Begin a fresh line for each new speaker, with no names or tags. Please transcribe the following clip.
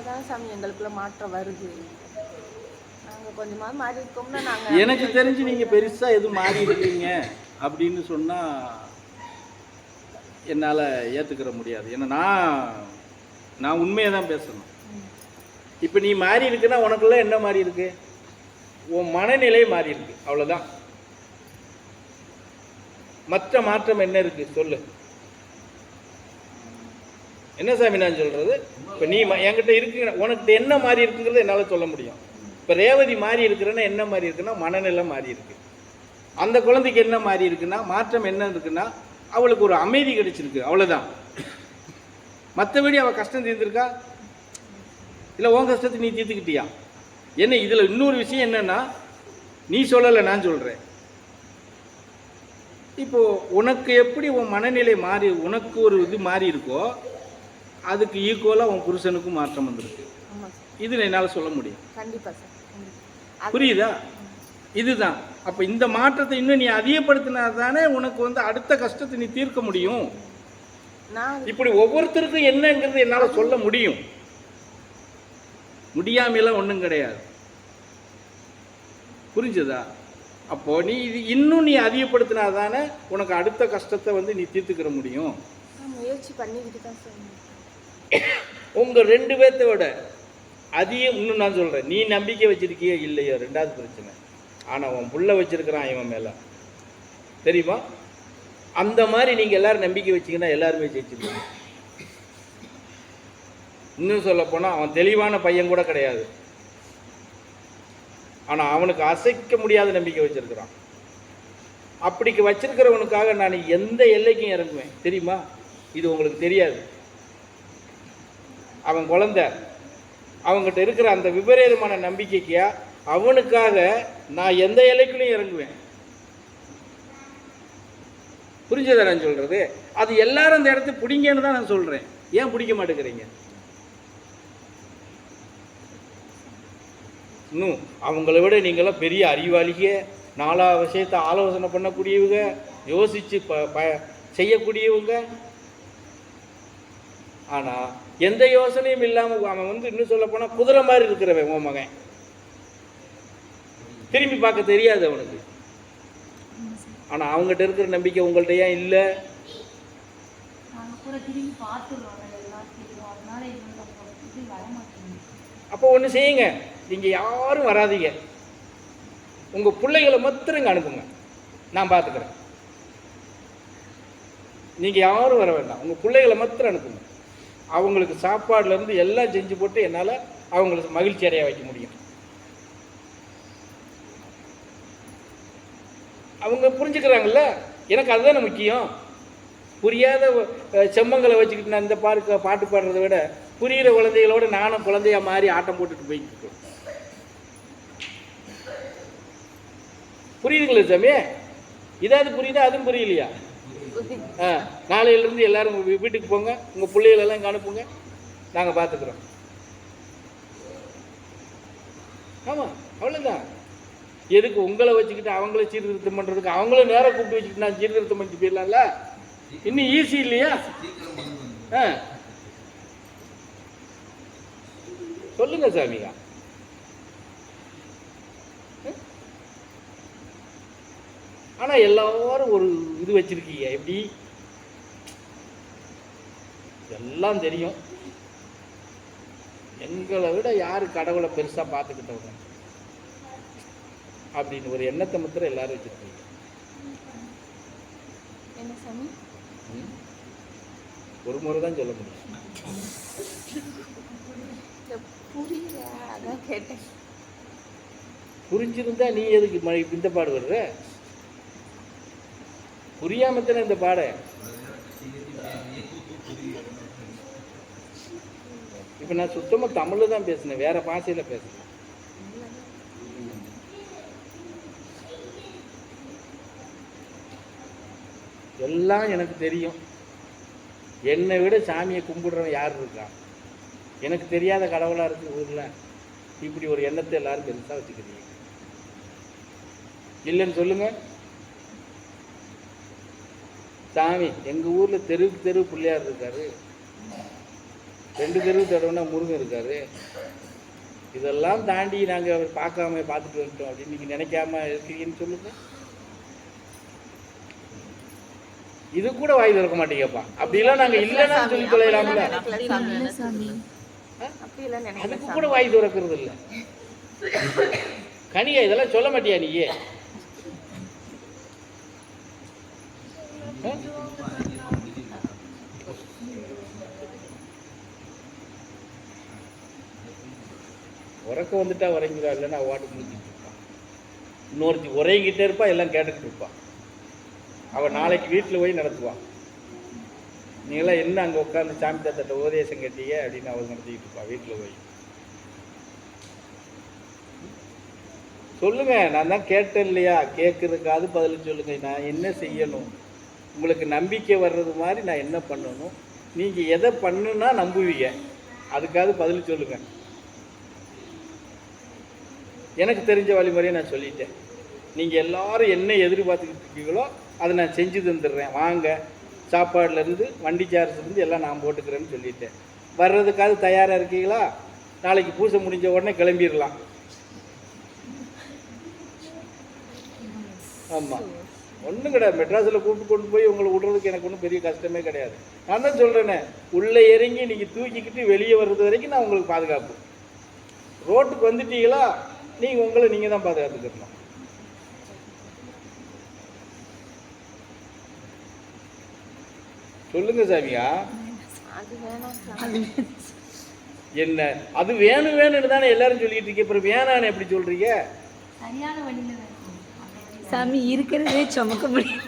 அதான் சாமி எங்களுக்குள்ள மாற்றம் வருது. நாங்கள் கொஞ்சமாக மாறி இருக்கோம்னா நாங்கள்
எனக்கு தெரிஞ்சு நீங்கள் பெருசாக எதுவும் மாறி இருக்கீங்க அப்படின்னு சொன்னால் என்னால் ஏற்றுக்கிற முடியாது. ஏன்னா நான் நான் உண்மையை தான் பேசணும். இப்போ நீ மாறி இருக்குன்னா உனக்குள்ள என்ன மாறி இருக்கு? உன் மனநிலை மாறி இருக்கு. அவ்வளோதான் மற்ற மாற்றம் என்ன இருக்கு? சொல்லு. என்ன சாமி நான் சொல்றது? இப்போ நீ என்கிட்ட இருக்கு உனக்கு என்ன மாறி இருக்குங்கிறத என்னால் சொல்ல முடியும். இப்போ ரேவதி மாறி இருக்கிறன்னா என்ன மாறி இருக்குன்னா மனநிலை மாறி இருக்கு. அந்த குழந்தைக்கு என்ன மாறி இருக்குன்னா மாற்றம் என்ன இருக்குன்னா அவளுக்கு ஒரு அமைதி கிடைச்சிருக்கு. அவ்வளோதான் மற்றபடி அவள் கஷ்டம் தீர்ந்துருக்கா? இல்லை உன் கஷ்டத்தை நீ தீர்த்துக்கிட்டியா? என்ன இதில் இன்னொரு விஷயம் என்னன்னா நீ சொல்லலை நான் சொல்கிறேன் இப்போ உனக்கு எப்படி உன் மனநிலை மாறி உனக்கு ஒரு இது மாறி இருக்கோ அதுக்கு ஈக்குவலாக உன் புருஷனுக்கும் மாற்றம் வந்திருக்கு.
ஆமாம் சார்.
இது என்னால் சொல்ல முடியும்.
கண்டிப்பாக சார்.
புரியுதா? இதுதான். அப்போ இந்த மாற்றத்தை இன்னும் நீ அதிகப்படுத்தினா தானே உனக்கு வந்து அடுத்த கஷ்டத்தை நீ தீர்க்க முடியும். இப்படி ஒவ்வொருத்தருக்கும் என்னங்கிறது என்னால் சொல்ல முடியும். முடியாமையெல்லாம் ஒன்றும் கிடையாது. புரிஞ்சதா? அப்போ நீ இது இன்னும் நீ அதிகப்படுத்தினா தானே உனக்கு அடுத்த கஷ்டத்தை வந்து நீ தீர்த்துக்கிற முடியும்.
முயற்சி பண்ணிக்கிட்டு தான் சார்.
உங்கள் ரெண்டு பேர்த்த விட அதையும் இன்னும் நான் சொல்கிறேன் நீ நம்பிக்கை வச்சுருக்கியோ இல்லையோ? ரெண்டாவது பிரச்சனை. ஆனால் உன் புள்ள வச்சுருக்கிறான் இவன் மேலே. தெரியுமா? அந்த மாதிரி நீங்கள் எல்லோரும் நம்பிக்கை வச்சீங்கன்னா எல்லாருமே ஜெயிச்சிருக்கீங்க இன்னும் சொல்லப்போனால் அவன் தெளிவான பையன் கூட கிடையாது. ஆனால் அவனுக்கு அசைக்க முடியாத நம்பிக்கை வச்சுருக்கிறான். அப்படிக்கு வச்சிருக்கிறவனுக்காக நான் எந்த எல்லைக்கும் இறங்குவேன். தெரியுமா? இது உங்களுக்கு தெரியாது. அவன் குழந்த. அவங்ககிட்ட இருக்கிற அந்த விபரீதமான நம்பிக்கைக்கு அவனுக்காக நான் எந்த எல்லைக்குள்ளேயும் இறங்குவேன். புரிஞ்சதா நான் அது எல்லாரும் அந்த இடத்த பிடிங்கன்னு தான் நான் சொல்கிறேன் ஏன் பிடிக்க மாட்டேங்கிறீங்க? இன்னும் அவங்கள விட நீங்களாம் பெரிய அறிவாளிக நாலா விஷயத்தை ஆலோசனை பண்ணக்கூடியவங்க யோசித்து ப ப செய்யக்கூடியவங்க. ஆனால் எந்த யோசனையும் இல்லாம அவன் வந்து இன்னும் சொல்ல போனா குதிரை மாதிரி இருக்கிறவன் உன் மகன். திரும்பி பார்க்க தெரியாது அவனுக்கு. ஆனா அவங்ககிட்ட இருக்கிற நம்பிக்கை உங்கள்ட்ட ஏன் இல்லை? அப்போ ஒன்று செய்யுங்க. நீங்கள் யாரும் வராதீங்க. உங்கள் பிள்ளைகளை மாத்திரம் இங்க அனுப்புங்க. நான் பார்த்துக்கிறேன் நீங்கள் யாரும் வர வேண்டாம். உங்கள் பிள்ளைகளை மாத்திரம் அனுப்புங்க. அவங்களுக்கு சாப்பாடுலேருந்து எல்லாம் செஞ்சு போட்டு என்னால் அவங்களுக்கு மகிழ்ச்சி அடைய வைக்க முடியும். அவங்க புரிஞ்சுக்கிறாங்கல்ல? எனக்கு அதுதானே முக்கியம். புரியாத செம்மங்களை வச்சுக்கிட்டு நான் இந்த பாட்டு பாட்டு பாடுறதை விட புரிகிற குழந்தைகளோட நானும் குழந்தைய மாறி ஆட்டம் போட்டுட்டு போயிட்டு இருக்கேன் புரியுதுங்களா சாமி இதாவது புரியுதா? அதுவும் புரியலையா? ஆ நாளையிலேருந்து எல்லாரும் வீட்டுக்கு போங்க. உங்கள் பிள்ளைகளெல்லாம் இங்கே அனுப்புங்க. நாங்கள் பார்த்துக்குறோம் ஆமாம் அவ்வளோதான் எதுக்கு உங்களை வச்சுக்கிட்டு அவங்கள சீர்திருத்தம் பண்ணுறதுக்கு அவங்கள நேரம் கூப்பிட்டு வச்சுக்கிட்டு நான் சீர்திருத்தம் பண்ணிட்டு போயிடலாம்ல? இன்னும் ஈஸி இல்லையா? ஆ. சொல்லுங்க சாமியா. ஆனா எல்லாரும் ஒரு இது வச்சிருக்கீங்க. எப்படி? எல்லாம் தெரியும். எங்களை விட யாரு கடவுளை பெருசா பார்த்துக்கிட்டவங்க? அப்படின்னு ஒரு எண்ணத்தை மாத்திரம் எல்லாரும் வச்சிருக்கீங்க? ஒரு முறை தான் சொல்ல முடியும்.
புரியல அதான் கேட்டேன்.
புரிஞ்சிருந்தா நீ எதுக்கு இந்த பாடு வர்ற புரியாம தானே இந்த பாட? இப்ப நான் சுத்தமா தமிழ்ல தான் பேசினேன் வேற பாஷையில பேசுறேன் எல்லாம் எனக்கு தெரியும். என்னை விட சாமியை கும்பிடுறவன் யார் இருக்கான் எனக்கு தெரியாத கடவுளாக இருக்கு ஊரில். இப்படி ஒரு எண்ணத்தை எல்லாரும் பெருசாக வச்சுக்கிறீங்க. இல்லைன்னு சொல்லுங்கள் சாமி எங்க ஊர்ல தெருவுக்கு தெரு பிள்ளையார் இருக்காரு. ரெண்டு தெருவு தடவைனா முருகன் இருக்காரு. இதெல்லாம் தாண்டி நாங்கள் பார்க்காம பார்த்துட்டு வந்துட்டோம். அப்படின்னு நீங்கள் நினைக்காம இருக்கீங்கன்னு சொல்லுங்க. இது கூட வாய் திறக்க மாட்டீங்கப்பா. அப்படிலாம் நாங்கள் இல்லைன்னா சொல்லி தொலைலாம்ல அதுக்கு கூட வாய் திறக்கிறது இல்லை. கனியா இதெல்லாம் சொல்ல மாட்டியா நீயே? உறக்க வந்துட்டா உறங்கிடா இல்லைன்னா வாட்டு முடிஞ்சிட்டு இருப்பான் இன்னொருத்தி உறங்கிட்டே இருப்பாள் எல்லாம் கேட்டுக்கிட்டு இருப்பான் அவன் நாளைக்கு வீட்டில் போய் நடத்துவான் நீங்களாம் என்ன அங்கே உட்காந்து சாமி தாத்தாட்ட உபதேசம் கேட்டீங்க அப்படின்னு அவள் நடத்திக்கிட்டு இருப்பான் வீட்டில் போய். சொல்லுங்க நான் தான் கேட்டேன் இல்லையா? கேட்குறதுக்காவது பதில் சொல்லுங்க. நான் என்ன செய்யணும்? உங்களுக்கு நம்பிக்கை வர்றது மாதிரி நான் என்ன பண்ணணும்? நீங்கள் எதை பண்ணுன்னா நம்புவீங்க. அதுக்காவது பதில் சொல்லுங்கள் எனக்கு தெரிஞ்ச வழிமுறையை நான் சொல்லிட்டேன். நீங்கள் எல்லோரும் என்ன எதிர்பார்த்துக்கிட்டு இருக்கீங்களோ அதை நான் செஞ்சு தந்துடுறேன். வாங்க சாப்பாடுலேருந்து வண்டி சார்ஜ்லேருந்து எல்லாம் நான் போட்டுக்கிறேன்னு சொல்லிட்டேன். வர்றதுக்காவது தயாராக இருக்கீங்களா? நாளைக்கு பூசை முடிஞ்ச உடனே கிளம்பிடலாம். ஆமாம் ஒன்றும் கிடையாது மெட்ராஸில் கூப்பிட்டு கொண்டு போய் உங்களை விடுறதுக்கு எனக்கு ஒன்றும் பெரிய கஷ்டமே கிடையாது. நான் தான் சொல்கிறேனே உள்ளே இறங்கி நீங்கள் தூக்கிக்கிட்டு வெளியே வர்றது வரைக்கும் நான் உங்களுக்கு பாதுகாப்பு. ரோட்டுக்கு வந்துட்டீங்களா? நீங்கள் உங்களை நீங்கள் தான் பாதுகாத்துக்கணும் சொல்லுங்க சாமியா. என்ன? அது வேணும் வேணும்னு தானே எல்லாரும் சொல்லிட்டு இருக்கீங்க. அப்புறம் வேணான்னு எப்படி சொல்றீங்க.
சாமி இருக்கிறதே சுமக்க முடியும்